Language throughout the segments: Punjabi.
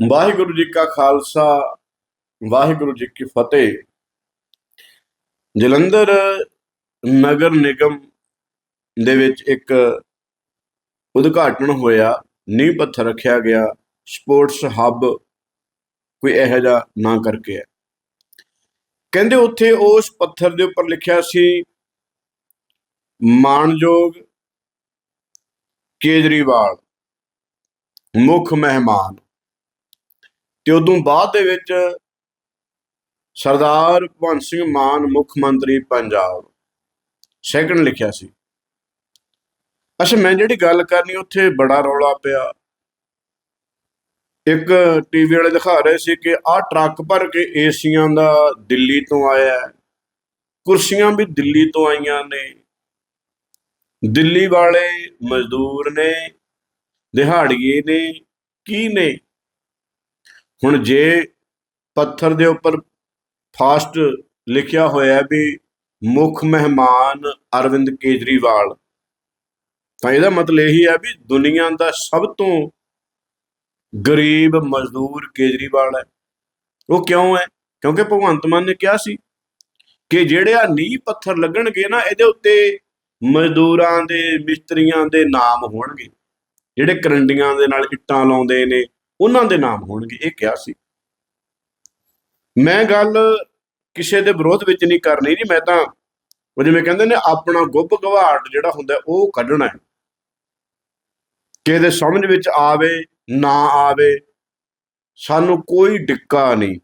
ਵਾਹਿਗੁਰੂ ਜੀ ਕਾ ਖਾਲਸਾ, ਵਾਹਿਗੁਰੂ ਜੀ ਕੀ ਫਤਿਹ। ਜਲੰਧਰ ਨਗਰ ਨਿਗਮ ਦੇ ਵਿੱਚ ਇੱਕ ਉਦਘਾਟਨ ਹੋਇਆ, ਨੀਂਹ ਪੱਥਰ ਰੱਖਿਆ ਗਿਆ, ਸਪੋਰਟਸ ਹੱਬ ਕੋਈ ਇਹੋ ਜਿਹਾ ਨਾ ਕਰਕੇ ਹੈ। ਕਹਿੰਦੇ ਉੱਥੇ ਉਸ ਪੱਥਰ ਦੇ ਉੱਪਰ ਲਿਖਿਆ ਸੀ, ਮਾਣਯੋਗ ਕੇਜਰੀਵਾਲ, ਮੁੱਖ ਮਹਿਮਾਨ। ਤੇ ਉਦੋਂ ਬਾਅਦ ਦੇ ਵਿੱਚ ਸਰਦਾਰ ਭਗਵੰਤ ਸਿੰਘ ਮਾਨ ਮੁੱਖ ਮੰਤਰੀ ਪੰਜਾਬ ਸੈਕੰਡ ਲਿਖਿਆ ਸੀ। ਅੱਛਾ, ਮੈਂ ਜਿਹੜੀ ਗੱਲ ਕਰਨੀ, ਉੱਥੇ ਬੜਾ ਰੌਲਾ ਪਿਆ। ਇੱਕ ਟੀਵੀ ਵਾਲੇ ਦਿਖਾ ਰਹੇ ਸੀ ਕਿ ਆਹ ਟਰੱਕ ਭਰ ਕੇ ਏਸੀਆਂ ਦਾ ਦਿੱਲੀ ਤੋਂ ਆਇਆ ਕੁਰਸੀਆਂ ਵੀ ਦਿੱਲੀ ਤੋਂ ਆਈਆਂ ਨੇ। ਦਿੱਲੀ ਵਾਲੇ ਮਜ਼ਦੂਰ ਨੇ, ਦਿਹਾੜੀਏ ਨੇ, ਕੀ ਨੇ? ਹੁਣ ਜੇ ਪੱਥਰ ਦੇ ਉੱਪਰ ਫਾਸਟ ਲਿਖਿਆ ਹੋਇਆ ਵੀ ਮੁੱਖ ਮਹਿਮਾਨ ਅਰਵਿੰਦ ਕੇਜਰੀਵਾਲ, ਤਾਂ ਇਹਦਾ ਮਤਲਬ ਇਹੀ ਹੈ ਵੀ ਦੁਨੀਆ ਦਾ ਸਭ ਤੋਂ ਗਰੀਬ ਮਜ਼ਦੂਰ ਕੇਜਰੀਵਾਲ ਹੈ। ਉਹ ਕਿਉਂ ਹੈ? ਕਿਉਂਕਿ ਭਗਵੰਤ ਮਾਨ ਨੇ ਕਿਹਾ ਸੀ ਕਿ ਜਿਹੜੇ ਆ ਨੀਂਹ ਪੱਥਰ ਲੱਗਣਗੇ ਨਾ, ਇਹਦੇ ਉੱਤੇ ਮਜ਼ਦੂਰਾਂ ਦੇ, ਮਿਸਤਰੀਆਂ ਦੇ ਨਾਮ ਹੋਣਗੇ। ਜਿਹੜੇ ਕਰੰਡੀਆਂ ਦੇ ਨਾਲ ਇੱਟਾਂ ਲਾਉਂਦੇ ਨੇ ਉਹਨਾਂ ਦੇ ਨਾਮ ਹੋਣਗੇ। ਇਹ ਕਿਹਾ ਸੀ। ਮੈਂ ਗੱਲ ਕਿਸੇ ਦੇ ਵਿਰੋਧ ਵਿੱਚ ਨਹੀਂ ਕਰਨੀ ਜੀ, ਮੈਂ ਤਾਂ ਉਹ ਜਿਵੇਂ ਕਹਿੰਦੇ ਨੇ, ਆਪਣਾ ਗੁੱਬ ਗਵਾਟ ਜਿਹੜਾ ਹੁੰਦਾ ਉਹ ਕੱਢਣਾ ਹੈ। ਕਿਸੇ ਦੇ ਸਮਝ ਵਿੱਚ ਆਵੇ, ਨਾ ਆਵੇ, ਸਾਨੂੰ ਕੋਈ ਡਿੱਕਾ ਨਹੀਂ।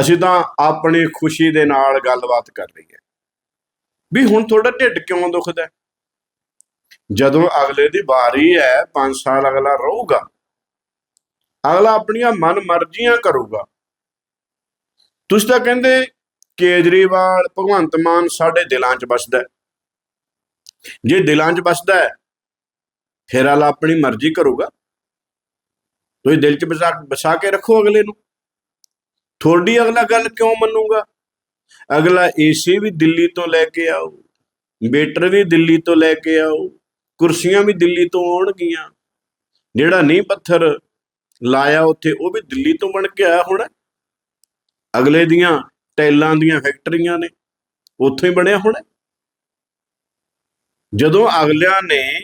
ਅਸੀਂ ਤਾਂ ਆਪਣੀ ਖੁਸ਼ੀ ਦੇ ਨਾਲ ਗੱਲਬਾਤ ਕਰ ਰਹੀ ਹੈ ਵੀ ਹੁਣ ਤੁਹਾਡਾ ਢਿੱਡ ਕਿਉਂ ਦੁਖਦਾ ਜਦੋਂ ਅਗਲੇ ਦੀ ਵਾਰੀ ਹੈ 5 ਸਾਲ ਅਗਲਾ ਰਹੂਗਾ ਅਗਲਾ ਆਪਣੀਆਂ ਮਨ ਮਰਜ਼ੀਆਂ ਕਰੂਗਾ। ਤੁਸੀਂ ਤਾਂ ਕਹਿੰਦੇ ਕੇਜਰੀਵਾਲ ਭਗਵੰਤ ਮਾਨ ਸਾਡੇ ਦਿਲਾਂ 'ਚ ਵੱਸਦਾ ਜੇ ਦਿਲਾਂ 'ਚ ਵੱਸਦਾ ਫਿਰ ਅਗਲਾ ਆਪਣੀ ਮਰਜ਼ੀ ਕਰੂਗਾ। ਤੁਸੀਂ ਦਿਲ 'ਚ ਬਸਾ ਵਸਾ ਕੇ ਰੱਖੋ ਅਗਲੇ ਨੂੰ। ਤੁਹਾਡੀ ਅਗਲਾ ਗੱਲ ਕਿਉਂ ਮੰਨੂਗਾ? ਅਗਲਾ ਏਸੀ ਵੀ ਦਿੱਲੀ ਤੋਂ ਲੈ ਕੇ ਆਓ ਵੇਟਰ ਵੀ ਦਿੱਲੀ ਤੋਂ ਲੈ ਕੇ ਆਓ ਕੁਰਸੀਆਂ ਵੀ ਦਿੱਲੀ ਤੋਂ ਆਉਣਗੀਆਂ। ਜਿਹੜਾ ਨਹੀਂ ਪੱਥਰ ਲਾਇਆ ਉੱਥੇ, ਉਹ ਵੀ ਦਿੱਲੀ ਤੋਂ ਬਣ ਕੇ ਆਇਆ ਹੋਣਾ। ਅਗਲੇ ਦੀਆਂ ਟੈਲਾਂ ਦੀਆਂ ਫੈਕਟਰੀਆਂ ਨੇ, ਉੱਥੋਂ ਹੀ ਬਣਿਆ ਹੋਣਾ। ਜਦੋਂ ਅਗਲਿਆਂ ਨੇ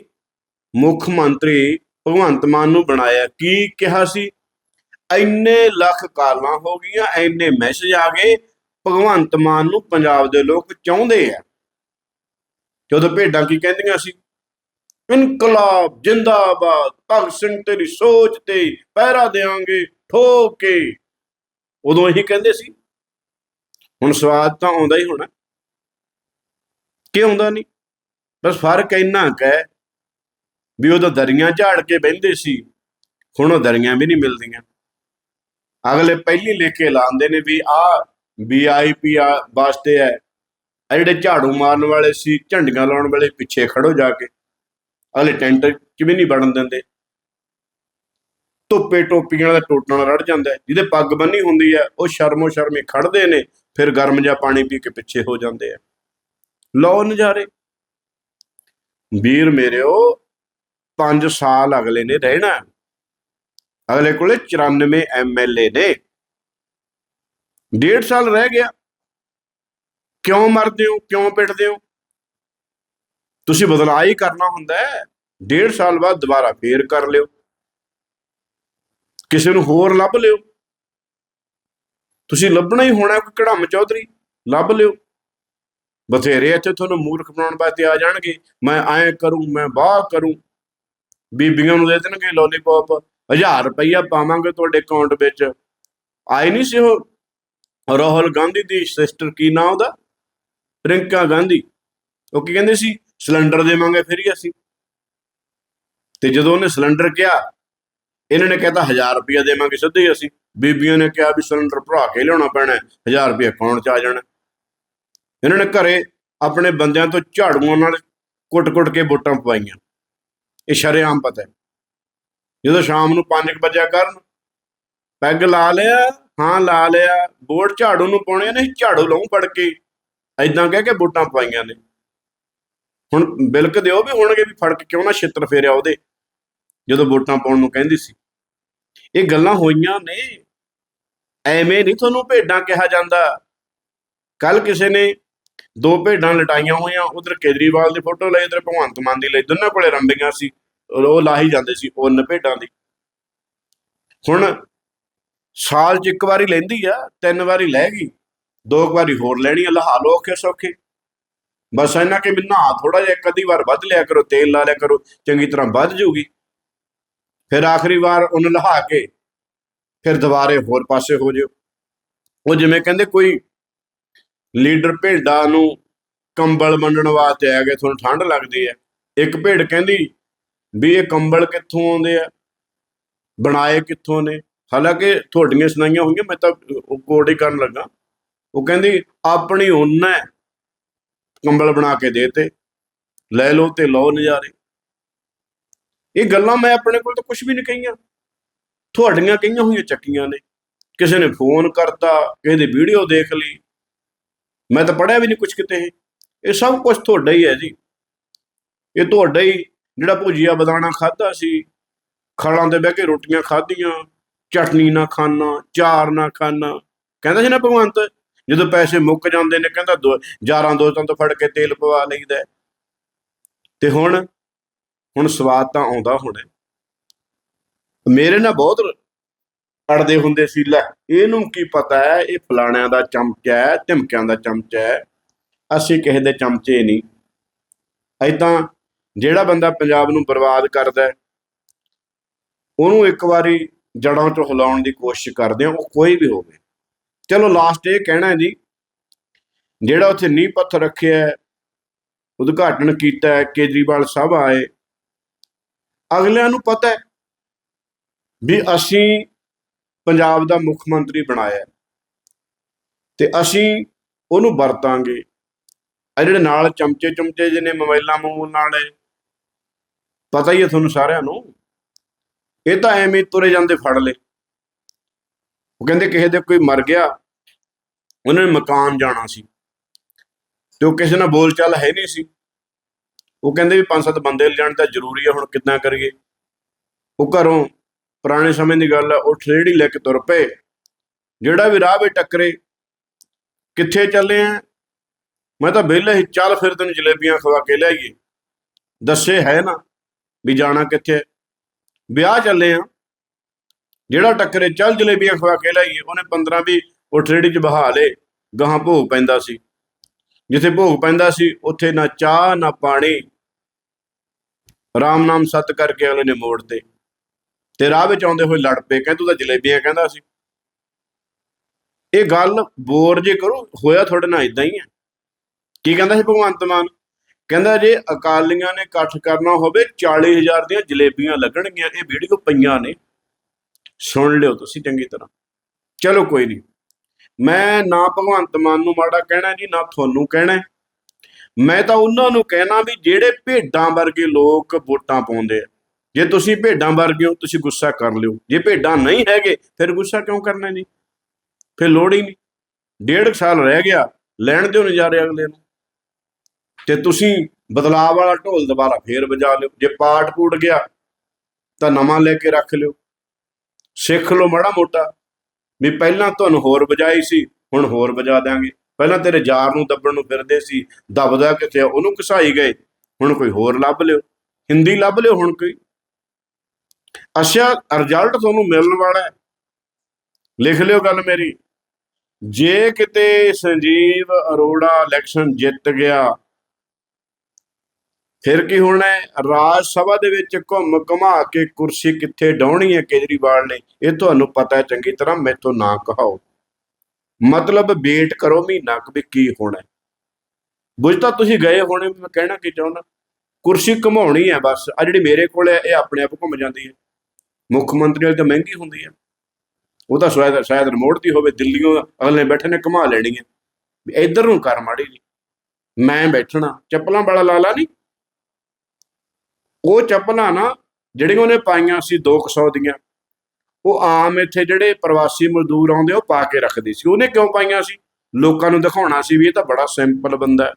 ਮੁੱਖ ਮੰਤਰੀ ਭਗਵੰਤ ਮਾਨ ਨੂੰ ਬਣਾਇਆ, ਕੀ ਕਿਹਾ ਸੀ? ਇੰਨੇ ਲੱਖ ਕਾਲਾਂ ਹੋ ਗਈਆਂ, ਇੰਨੇ ਮੈਸੇਜ ਆ ਗਏ, ਭਗਵੰਤ ਮਾਨ ਨੂੰ ਪੰਜਾਬ ਦੇ ਲੋਕ ਚਾਹੁੰਦੇ ਆ। ਜਦੋਂ ਭੇਡਾਂ ਕੀ ਕਹਿੰਦੀਆਂ ਸੀ? ਇਨਕਲਾਬ, ਜਿੰਦਾਬਾਦ, ਭਗਤ ਸਿੰਘ ਤੇਰੀ ਸੋਚ ਤੇ ਪਹਿਰਾ ਦੇਾਂਗੇ ਠੋਕ। ਕੇ ਉਦੋਂ ਇਹੀ ਕਹਿੰਦੇ ਸੀ। ਹੁਣ ਸਵਾਦ ਤਾਂ ਆਉਂਦਾ ਹੀ ਹੋਣਾ। ਕਿ ਆਉਂਦਾ ਨਹੀਂ? ਬਸ ਫ਼ਰਕ ਇੰਨਾ ਕੁ ਹੈ ਵੀ ਉਦੋਂ ਦਰੀਆਂ ਝਾੜ ਕੇ ਬਹਿੰਦੇ ਸੀ। ਹੁਣ ਉਹ ਦਰੀਆਂ ਵੀ ਨਹੀਂ ਮਿਲਦੀਆਂ। ਅਗਲੇ ਪਹਿਲੀ ਲਿਖ ਕੇ ਲਾਉਂਦੇ ਨੇ ਵੀ ਆ ਵੀਆਈਪੀ ਵਾਸਤੇ ਹੈ। ਆ ਜਿਹੜੇ ਝਾੜੂ ਮਾਰਨ ਵਾਲੇ ਸੀ, ਝੰਡੀਆਂ ਲਾਉਣ ਵਾਲੇ ਪਿੱਛੇ ਖੜੋ ਜਾ ਕੇ। ਅਗਲੇ ਟੈਂਟ ਕਿਵੇਂ ਨਹੀਂ ਵੜਨ ਦਿੰਦੇ? ਧੁੱਪੇ ਟੋਪੀਆਂ ਦਾ ਟੋਟਣਾ ਰੜ ਜਾਂਦਾ ਜਿਹਦੇ ਪੱਗ ਬੰਨੀ ਹੁੰਦੀ ਹੈ, ਉਹ ਸ਼ਰਮੋ ਸ਼ਰਮੇ ਖੜਦੇ ਨੇ, ਫਿਰ ਗਰਮ ਜਾਂ ਪਾਣੀ ਪੀ ਕੇ ਪਿੱਛੇ ਹੋ ਜਾਂਦੇ ਆ। ਲਓ ਨਜ਼ਾਰੇ। ਵੀਰ ਮੇਰਿਓ 5 ਸਾਲ ਅਗਲੇ ਨੇ ਰਹਿਣਾ ਅਗਲੇ ਕੋਲੇ 94 ਐਮਐਲਏ ਨੇ। ਡੇਢ ਸਾਲ ਰਹਿ ਗਿਆ। ਕਿਉਂ ਮਰਦੇ ਹੋ? ਕਿਉਂ ਪਿੱਟਦੇ ਹੋ? ਤੁਸੀਂ ਬਦਲਾਅ ਹੀ ਕਰਨਾ ਹੁੰਦਾ ਹੈ। ਡੇਢ ਸਾਲ ਬਾਅਦ ਦੁਬਾਰਾ ਫੇਰ ਕਰ ਲਿਓ। ਕਿਸੇ ਨੂੰ ਹੋਰ ਲੱਭ ਲਿਓ। ਤੁਸੀਂ ਲੱਭਣਾ ਹੀ ਹੋਣਾ ਕੋਈ ਕੜਮ ਚੌਧਰੀ, ਲੱਭ ਲਿਓ। ਬਥੇਰੇ ਇੱਥੇ ਤੁਹਾਨੂੰ ਮੂਰਖ ਬਣਾਉਣ ਵਾਸਤੇ ਆ ਜਾਣਗੇ। ਮੈਂ ਐਂ ਕਰੂੰ, ਮੈਂ ਬਾਹ ਕਰੂੰ। ਬੀਬੀਆਂ ਨੂੰ ਦੇ ਦੇਣਗੇ ਲੋਲੀਪੌਪ 1000 ਰੁਪਈਆ ਪਾਵਾਂਗੇ ਤੁਹਾਡੇ ਅਕਾਊਂਟ ਵਿੱਚ। ਆਏ ਨਹੀਂ ਸੀ ਉਹ ਰਾਹੁਲ ਗਾਂਧੀ ਦੀ ਸਿਸਟਰ ਕੀ ਨਾਮ ਉਹਦਾ? ਪ੍ਰਿੰਕਾ ਗਾਂਧੀ। ਉਹ ਕੀ ਕਹਿੰਦੇ ਸੀ? ਸਿਲੰਡਰ ਦੇਵਾਂਗੇ ਫਿਰ ਹੀ ਅਸੀਂ। ਤੇ ਜਦੋਂ ਉਹਨੇ ਸਿਲੰਡਰ ਕਿਹਾ, ਇਹਨਾਂ ਨੇ ਕਹਿਤਾ 1000 ਰੁਪਇਆ ਦੇਵਾਂਗੇ ਸਿੱਧੇ ਹੀ ਅਸੀਂ। ਬੀਬੀਆਂ ਨੇ ਕਿਹਾ ਵੀ ਸਿਲੰਡਰ ਭਰਾ ਕੇ ਲਿਆਉਣਾ ਪੈਣਾ 1000 ਰੁਪਇਆ ਅਕਾਊਂਟ 'ਚ ਆ ਜਾਣਾ। ਇਹਨਾਂ ਨੇ ਘਰੇ ਆਪਣੇ ਬੰਦਿਆਂ ਤੋਂ ਝਾੜੂਆਂ ਨਾਲ ਕੁੱਟ-ਕੁੱਟ ਕੇ ਵੋਟਾਂ ਪਵਾਈਆਂ। ਇਹ ਸ਼ਰੇਆਮ ਪਤਾ ਹੈ। ਜਦੋਂ ਸ਼ਾਮ ਨੂੰ 5 ਵਜੇ ਕਰਨ, ਪੈਗ ਲਾ ਲਿਆ, ਹਾਂ ਲਾ ਲਿਆ, ਵੋਟ ਝਾੜੂ ਨੂੰ ਪਾਉਣੇ ਨੇ, ਝਾੜੂ ਲਾਉਂ ਪੜ ਕੇ। ਐਦਾਂ ਕਹਿ ਕੇ ਵੋਟਾਂ ਪਾਈਆਂ ਨੇ। ਹੁਣ ਬਿਲਕ ਦਿਓ ਵੀ ਹੋਣਗੇ ਵੀ ਫੜਕ ਕਿਉਂ ਨਾ ਛਿੱਤਰ ਫੇਰਿਆ ਉਹਦੇ, ਜਦੋਂ ਵੋਟਾਂ ਪਾਉਣ ਨੂੰ ਕਹਿੰਦੀ ਸੀ। ਇਹ ਗੱਲਾਂ ਹੋਈਆਂ ਨੇ। ਐਵੇਂ ਨਹੀਂ ਤੁਹਾਨੂੰ ਭੇਡਾਂ ਕਿਹਾ ਜਾਂਦਾ। ਕੱਲ ਕਿਸੇ ਨੇ ਦੋ ਭੇਡਾਂ ਲਟਾਈਆਂ ਹੋਈਆਂ, ਉਧਰ ਕੇਜਰੀਵਾਲ ਦੀ ਫੋਟੋ ਲਈ ਇਧਰ ਭਗਵੰਤ ਮਾਨ ਦੀ ਲਈ, ਦੋਨਾਂ ਕੋਲੇ ਰੰਬੀਆਂ ਸੀ ਉਹ ਲਾਹੀ ਜਾਂਦੇ ਸੀ ਉਹਨ ਭੇਡਾਂ ਦੀ। ਹੁਣ ਸਾਲ 'ਚ ਇੱਕ ਵਾਰੀ ਲੈਂਦੀ ਆ, ਤਿੰਨ ਵਾਰੀ ਲੈ ਗਈ, ਦੋ ਕੁ ਵਾਰੀ ਹੋਰ ਲੈਣੀ ਆ, ਲਹਾ ਲੋ ਔਖੇ ਸੌਖੇ। ਬਸ ਇਹਨਾਂ ਕਿ ਵੀ ਨਹਾ ਥੋੜਾ ਜਿਹਾ ਇੱਕ ਅੱਧੀ ਵਾਰ ਵੱਧ ਲਿਆ ਕਰੋ, ਤੇਲ ਲਾ ਲਿਆ ਕਰੋ, ਚੰਗੀ ਤਰ੍ਹਾਂ ਵੱਧ ਜੂਗੀ। ਫਿਰ ਆਖਰੀ ਵਾਰ ਉਹਨੂੰ ਲਹਾ ਕੇ ਫਿਰ ਦੁਬਾਰੇ ਹੋਰ ਪਾਸੇ ਹੋ ਜਿਓ। ਉਹ ਜਿਵੇਂ ਕਹਿੰਦੇ ਕੋਈ ਲੀਡਰ ਭੇਡਾਂ ਨੂੰ ਕੰਬਲ ਵੰਡਣ ਵਾਸਤੇ ਆ ਗਏ ਤੁਹਾਨੂੰ ਠੰਡ ਲੱਗਦੀ ਹੈ। ਇੱਕ ਭੇਡ ਕਹਿੰਦੀ ਵੀ ਇਹ ਕੰਬਲ ਕਿੱਥੋਂ ਆਉਂਦੇ ਆ? ਬਣਾਏ ਕਿੱਥੋਂ ਨੇ? ਹਾਲਾਂਕਿ ਤੁਹਾਡੀਆਂ ਸੁਣਾਈਆਂ ਹੋਈਆਂ, ਮੈਂ ਤਾਂ ਉਹ ਕੋਡ ਹੀ ਕਰਨ ਲੱਗਾ। ਉਹ ਕਹਿੰਦੀ, ਆਪਣੀ ਉੱਨ ਹੈ। ਕੰਬਲ ਬਣਾ ਕੇ ਦੇਤੇ ਲੈ ਲਓ ਤੇ ਲਓ ਨਜ਼ਾਰੇ। ਇਹ ਗੱਲਾਂ ਮੈਂ ਆਪਣੇ ਕੋਲ ਤਾਂ ਕੁਝ ਵੀ ਨਹੀਂ ਕਹੀਆਂ। ਤੁਹਾਡੀਆਂ ਕਹੀਆਂ ਹੋਈਆਂ ਚੱਕੀਆਂ ਨੇ। ਕਿਸੇ ਨੇ ਫੋਨ ਕਰਤਾ, ਕਿਸੇ ਦੀ ਵੀਡੀਓ ਦੇਖ ਲਈ। ਮੈਂ ਤਾਂ ਪੜਿਆ ਵੀ ਨਹੀਂ ਕੁਝ ਕਿਤੇ ਇਹ। ਸਭ ਕੁਝ ਤੁਹਾਡਾ ਹੀ ਹੈ ਜੀ। ਇਹ ਤੁਹਾਡਾ ਹੀ ਜਿਹੜਾ ਭੁਜੀਆ ਬਦਾਣਾ ਖਾਦਾ ਸੀ। ਖਲਾਂ ਤੇ ਬਹਿ ਕੇ ਰੋਟੀਆਂ ਖਾਧੀਆਂ। ਚਟਨੀ ਨਾ ਖਾਣਾ ਚਾਰ ਨਾ ਖਾਣਾ ਕਹਿੰਦਾ ਸੀ ਨਾ ਭਗਵੰਤ ਜਦੋਂ ਪੈਸੇ ਮੁੱਕ ਜਾਂਦੇ ਨੇ, ਕਹਿੰਦਾ ਦੋ, ਯਾਰਾਂ ਦੋਸਤਾਂ ਤੋਂ ਫੜ ਕੇ ਤੇਲ ਪਵਾ ਲਈਦਾ ਤੇ ਹੁਣ ਹੁਣ ਸਵਾਦ ਤਾਂ ਆਉਂਦਾ ਹੁਣ। ਮੇਰੇ ਨਾਲ ਬਹੁਤ ਅੜਦੇ ਹੁੰਦੇ ਸੀ, ਲੈ, ਇਹਨੂੰ ਕੀ ਪਤਾ ਹੈ, ਇਹ ਫਲਾਣਿਆਂ ਦਾ ਚਮਚਾ ਹੈ, ਧਮਕਿਆਂ ਦਾ ਚਮਚਾ ਹੈ। ਅਸੀਂ ਕਿਸੇ ਦੇ ਚਮਚੇ ਨਹੀਂ। ਐਦਾਂ ਜਿਹੜਾ ਬੰਦਾ ਪੰਜਾਬ ਨੂੰ ਬਰਬਾਦ ਕਰਦਾ ਉਹਨੂੰ ਇੱਕ ਵਾਰੀ ਜੜਾਂ ਤੋਂ ਹਿਲਾਉਣ ਦੀ ਕੋਸ਼ਿਸ਼ ਕਰਦੇ ਆ ਉਹ ਕੋਈ ਵੀ ਹੋਵੇ। ਚਲੋ ਲਾਸਟ ਇਹ ਕਹਿਣਾ ਹੈ ਜੀ, ਜਿਹੜਾ ਉੱਥੇ ਨੀਂਹ ਪੱਥਰ ਰੱਖਿਆ ਉਦਘਾਟਨ ਕੀਤਾ ਕੇਜਰੀਵਾਲ ਸਾਹਿਬ ਆਏ। ਅਗਲਿਆਂ ਨੂੰ ਪਤਾ ਹੈ ਵੀ ਅਸੀਂ ਪੰਜਾਬ ਦਾ ਮੁੱਖ ਮੰਤਰੀ ਬਣਾਇਆ ਹੈ ਤੇ ਅਸੀਂ ਉਹਨੂੰ ਵਰਤਾਂਗੇ। ਆ ਜਿਹੜੇ ਨਾਲ ਚਮਚੇ ਚਮਚੇ ਜਿਹਨੇ ਮੋਬਾਈਲਾਂ ਮੂਲ ਨਾਲੇ ਪਤਾ ਹੀ ਹੈ ਤੁਹਾਨੂੰ ਸਾਰਿਆਂ ਨੂੰ। ਇਹ ਤਾਂ ਐਵੇਂ ਤੁਰੇ ਜਾਂਦੇ ਫੜ ਲਏ। ਉਹ ਕਹਿੰਦੇ ਕਿਸੇ ਦੇ ਕੋਈ ਮਰ ਗਿਆ, ਉਹਨਾਂ ਨੇ ਮਕਾਨ ਜਾਣਾ ਸੀ। ਤੇ ਉਹ ਕਿਸੇ ਨਾਲ ਬੋਲਚਾਲ ਹੈ ਨਹੀਂ ਸੀ। ਉਹ ਕਹਿੰਦੇ ਵੀ ਪੰਜ ਸੱਤ ਬੰਦੇ ਲਿਜਾਣ ਤਾਂ ਜ਼ਰੂਰੀ ਹੈ ਹੁਣ ਕਿੱਦਾਂ ਕਰੀਏ। ਉਹ ਘਰੋਂ ਪੁਰਾਣੇ ਸਮੇਂ ਦੀ ਗੱਲ ਹੈ ਉਹ ਠੇੜੀ ਲੈ ਕੇ ਤੁਰ ਪਏ। ਜਿਹੜਾ ਵੀ ਰਾਹ 'ਤੇ ਟੱਕਰੇ, ਕਿੱਥੇ ਚੱਲੇ ਆ? ਮੈਂ ਤਾਂ ਵਿਹਲੇ ਹੀ, ਚੱਲ ਫਿਰ ਤੈਨੂੰ ਜਲੇਬੀਆਂ ਖਵਾ ਕੇ ਲਿਆਈਏ। ਦੱਸੇ ਹੈ ਨਾ ਵੀ ਜਾਣਾ ਕਿੱਥੇ? ਵਿਆਹ ਚੱਲੇ ਆ। ਜਿਹੜਾ ਟੱਕਰੇ ਚੱਲ ਜਲੇਬੀਆਂ ਖਵਾ ਕੇ ਲਾਈਏ ਉਹਨੇ 15 ਵੀ ਉਹ ਠੇੜੀ 'ਚ ਬਹਾ ਲੇ ਗਾਹਾਂ ਭੋਗ ਪੈਂਦਾ ਸੀ। ਜਿੱਥੇ ਭੋਗ ਪੈਂਦਾ ਸੀ, ਉੱਥੇ ਨਾ ਚਾਹ, ਨਾ ਪਾਣੀ। ਰਾਮ ਨਾਮ ਸਤ ਕਰਕੇ ਅਗਲੇ ਨੇ ਮੋੜ ਤੇ। ਤੇ ਰਾਹ ਵਿੱਚ ਆਉਂਦੇ ਹੋਏ ਲੜ ਪਏ, ਕਹਿੰਦਾ ਤੂੰ ਤਾਂ ਜਲੇਬੀਆਂ ਕਹਿੰਦਾ ਸੀ। ਇਹ ਗੱਲ ਬੋਰ ਜੇ ਕਰੋ, ਹੋਇਆ ਤੁਹਾਡੇ ਨਾਲ ਇਦਾਂ ਹੀ ਹੈ ਕੀ ਕਹਿੰਦਾ ਸੀ ਭਗਵੰਤ ਮਾਨ? ਕਹਿੰਦਾ ਜੇ ਅਕਾਲੀਆਂ ਨੇ ਇਕੱਠ ਕਰਨਾ ਹੋਵੇ 40000 ਦੀਆਂ ਜਲੇਬੀਆਂ ਲੱਗਣਗੀਆਂ, ਇਹ ਵੀਡੀਓ ਪਈਆਂ ਨੇ। ਸੁਣ ਲਿਓ ਤੁਸੀਂ ਚੰਗੀ ਤਰ੍ਹਾਂ। ਚਲੋ ਕੋਈ ਨਹੀਂ। ਮੈਂ ਨਾ ਭਗਵੰਤ ਮਾਨ ਨੂੰ ਮਾੜਾ ਕਹਿਣਾ ਜੀ, ਨਾ ਤੁਹਾਨੂੰ ਕਹਿਣਾ। ਮੈਂ ਤਾਂ ਉਹਨਾਂ ਨੂੰ ਕਹਿਣਾ ਵੀ ਜਿਹੜੇ ਭੇਡਾਂ ਵਰਗੇ ਲੋਕ ਵੋਟਾਂ ਪਾਉਂਦੇ ਆ। ਜੇ ਤੁਸੀਂ ਭੇਡਾਂ ਵਰਗੇ ਹੋ, ਤੁਸੀਂ ਗੁੱਸਾ ਕਰ ਲਿਓ। ਜੇ ਭੇਡਾਂ ਨਹੀਂ ਹੈਗੇ, ਫਿਰ ਗੁੱਸਾ ਕਿਉਂ ਕਰਨਾ ਜੀ? ਫਿਰ ਲੋੜ ਹੀ ਨਹੀਂ। ਡੇਢ ਕੁ ਸਾਲ ਰਹਿ ਗਿਆ, ਲੈਣ ਦਿਓ ਨਜ਼ਾਰੇ ਅਗਲੇ ਨੂੰ। ਤੇ ਤੁਸੀਂ ਬਦਲਾਅ ਵਾਲਾ ਢੋਲ ਦੁਬਾਰਾ ਫੇਰ ਵਜਾ ਲਿਓ। ਜੇ ਪਾਠ ਪੂਟ ਗਿਆ, ਤਾਂ ਨਵਾਂ ਲੈ ਕੇ ਰੱਖ ਲਿਓ। ਸਿੱਖ ਲਓ ਮਾੜਾ ਮੋਟਾ। ਵੀ ਪਹਿਲਾਂ ਤੁਹਾਨੂੰ ਹੋਰ ਵਜਾਈ ਸੀ, ਹੁਣ ਹੋਰ ਵਜਾ ਦਾਂਗੇ ਪਹਿਲਾਂ ਤੇਰੇ ਯਾਰ ਨੂੰ ਦੱਬਣ ਨੂੰ ਫਿਰਦੇ ਸੀ, ਦੱਬਦਾ ਕਿੱਥੇ ਉਹਨੂੰ ਘਸਾਈ ਗਏ। ਹੁਣ ਕੋਈ ਹੋਰ ਲੱਭ ਲਿਓ। ਹਿੰਦੀ ਲੱਭ ਲਿਓ ਹੁਣ ਕੋਈ। ਅੱਛਾ ਰਿਜ਼ਲਟ ਤੁਹਾਨੂੰ ਮਿਲਣ ਵਾਲਾ ਹੈ। ਲਿਖ ਲਿਓ ਗੱਲ ਮੇਰੀ। ਜੇ ਕਿਤੇ ਸੰਜੀਵ ਅਰੋੜਾ ਇਲੈਕਸ਼ਨ ਜਿੱਤ ਗਿਆ ਫਿਰ ਕੀ ਹੋਣਾ ਰਾਜ ਸਭਾ ਦੇ ਵਿੱਚ ਘੁੰਮ ਘੁਮਾ ਕੇ ਕੁਰਸੀ ਕਿੱਥੇ ਡਾਉਣੀ ਹੈ ਕੇਜਰੀਵਾਲ ਨੇ? ਇਹ ਤੁਹਾਨੂੰ ਪਤਾ ਹੈ, ਚੰਗੀ ਤਰ੍ਹਾਂ ਮੈਥੋਂ ਨਾ ਕਹਾਓ। ਮਤਲਬ ਵੇਟ ਕਰੋ ਮਹੀਨਾ ਕੁ ਵੀ ਕੀ ਹੋਣਾ ਹੈ। ਬੁਝ ਤਾਂ ਤੁਸੀਂ ਗਏ ਹੋਣੇ, ਮੈਂ ਕਹਿਣਾ ਕੀ ਚਾਹੁੰਦਾ। ਕੁਰਸੀ ਘਮਾਉਣੀ ਹੈ ਬਸ ਆ ਜਿਹੜੀ ਮੇਰੇ ਕੋਲ ਹੈ, ਇਹ ਆਪਣੇ ਆਪ ਘੁੰਮ ਜਾਂਦੀ ਹੈ। ਮੁੱਖ ਮੰਤਰੀ ਵਾਲੀ ਤਾਂ ਮਹਿੰਗੀ ਹੁੰਦੀ ਹੈ। ਉਹ ਤਾਂ ਸ਼ਾਇਦ ਸ਼ਾਇਦ ਰਿਮੋਟ ਦੀ ਹੋਵੇ, ਦਿੱਲੀੋਂ ਅਗਲੇ ਬੈਠੇ ਨੇ ਘੁਮਾ ਲੈਣੀ ਹੈ। ਵੀ ਇੱਧਰ ਨੂੰ ਕਰ ਮਾੜੀ ਜੀ। ਮੈਂ ਬੈਠਣਾ, ਚੱਪਲਾਂ ਵਾਲਾ ਲਾਲਾ ਨਹੀਂ? ਉਹ ਚੱਪਲਾਂ ਨਾ, ਜਿਹੜੀਆਂ ਉਹਨੇ ਪਾਈਆਂ ਸੀ 200 ਦੀਆਂ, ਉਹ ਆਮ ਇੱਥੇ ਜਿਹੜੇ ਪ੍ਰਵਾਸੀ ਮਜ਼ਦੂਰ ਆਉਂਦੇ, ਉਹ ਪਾ ਕੇ ਰੱਖਦੇ ਸੀ। ਉਹਨੇ ਕਿਉਂ ਪਾਈਆਂ ਸੀ? ਲੋਕਾਂ ਨੂੰ ਦਿਖਾਉਣਾ ਸੀ ਵੀ ਇਹ ਤਾਂ ਬੜਾ ਸਿੰਪਲ ਬੰਦਾ ਹੈ।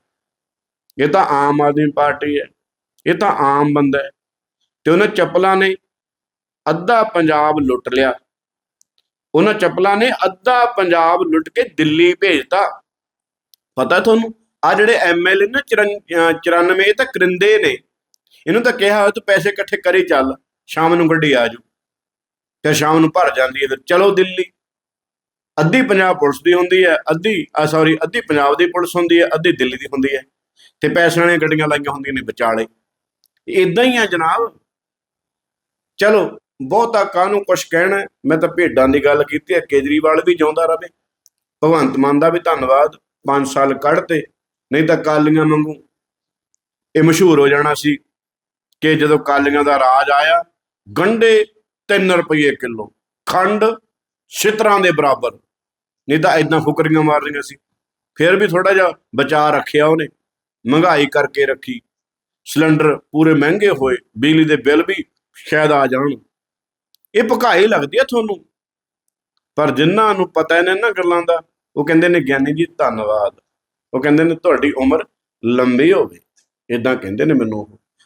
ਇਹ ਤਾਂ ਆਮ ਆਦਮੀ ਪਾਰਟੀ ਹੈ। ਇਹ ਤਾਂ ਆਮ ਬੰਦਾ ਹੈ। ਤੇ ਉਹਨਾਂ ਚੱਪਲਾਂ ਨੇ ਅੱਧਾ ਪੰਜਾਬ ਲੁੱਟ ਲਿਆ। ਉਹਨਾਂ ਚੱਪਲਾਂ ਨੇ ਅੱਧਾ ਪੰਜਾਬ ਲੁੱਟ ਕੇ ਦਿੱਲੀ ਭੇਜਤਾ। ਪਤਾ ਤੁਹਾਨੂੰ? ਆ ਜਿਹੜੇ ਐਮਐਲਏ ਨਾ 94 ਇਹ ਤਾਂ ਕਰਿੰਦੇ ਨੇ। ਇਹਨੂੰ ਤਾਂ ਕਿਹਾ ਹੋਇਆ ਤੂੰ ਪੈਸੇ ਇਕੱਠੇ ਕਰੀ ਚੱਲ, ਸ਼ਾਮ ਨੂੰ ਗੱਡੀ ਆ ਜੂ ਫਿਰ ਸ਼ਾਮ ਨੂੰ ਭਰ ਜਾਂਦੀ ਹੈ ਫਿਰ, ਚਲੋ ਦਿੱਲੀ। ਅੱਧੀ ਪੰਜਾਬ ਪੁਲਿਸ ਦੀ ਹੁੰਦੀ ਹੈ, ਅੱਧੀ ਆ ਸੌਰੀ ਅੱਧੀ ਪੰਜਾਬ ਦੀ ਪੁਲਿਸ ਹੁੰਦੀ ਹੈ, ਅੱਧੀ ਦਿੱਲੀ ਦੀ ਹੁੰਦੀ ਹੈ। ਤੇ ਪੈਸਿਆਂ ਵਾਲੀਆਂ ਗੱਡੀਆਂ ਲਾਈਆਂ ਹੁੰਦੀਆਂ ਨੇ ਵਿਚਾਲੇ। ਇਦਾਂ ਹੀ ਆ ਜਨਾਬ। ਚਲੋ, ਬਹੁਤਾ ਕਾਹਨੂੰ ਕੁਛ ਕਹਿਣਾ, ਮੈਂ ਤਾਂ ਭੇਡਾਂ ਦੀ ਗੱਲ ਕੀਤੀ ਹੈ, ਕੇਜਰੀਵਾਲ ਵੀ ਜਿਉਂਦਾ ਰਵੇ। ਭਗਵੰਤ ਮਾਨ ਦਾ ਵੀ ਧੰਨਵਾਦ 5 ਸਾਲ ਕੱਢਤੇ, ਨਹੀਂ ਤਾਂ ਕਾਲੀਆਂ ਵਾਂਗੂ। ਇਹ ਮਸ਼ਹੂਰ ਹੋ ਜਾਣਾ ਸੀ ਕਿ ਜਦੋਂ ਕਾਲੀਆਂ ਦਾ ਰਾਜ ਆਇਆ ਗੰਡੇ 3 ਰੁਪਏ ਕਿਲੋ, ਖੰਡ ਛਿੱਤਰਾਂ ਦੇ ਬਰਾਬਰ। ਨਹੀਂ ਤਾਂ ਐਦਾਂ ਫੁਕਰੀਆਂ ਮਾਰ ਰਹੀਆਂ ਸੀ। ਫਿਰ ਵੀ ਥੋੜਾ ਜਿਹਾ ਬਚਾ ਰੱਖਿਆ ਉਹਨੇ, ਮਹਿੰਗਾਈ ਕਰਕੇ ਰੱਖੀ। ਸਿਲੰਡਰ ਪੂਰੇ ਮਹਿੰਗੇ ਹੋਏ, ਬਿਜਲੀ ਦੇ ਬਿੱਲ ਵੀ ਸ਼ਾਇਦ ਆ ਜਾਣ। ਇਹ ਭਕਾਈ ਲੱਗਦੀ ਆ ਤੁਹਾਨੂੰ। ਪਰ ਜਿਨ੍ਹਾਂ ਨੂੰ ਪਤਾ ਨੇ ਨਾ ਗੱਲਾਂ ਦਾ, ਉਹ ਕਹਿੰਦੇ ਨੇ, ਗਿਆਨੀ ਜੀ, ਧੰਨਵਾਦ। ਉਹ ਕਹਿੰਦੇ ਨੇ, ਤੁਹਾਡੀ ਉਮਰ ਲੰਬੀ ਹੋਵੇ। ਇਦਾਂ ਕਹਿੰਦੇ ਨੇ ਮੈਨੂੰ ਉਹ।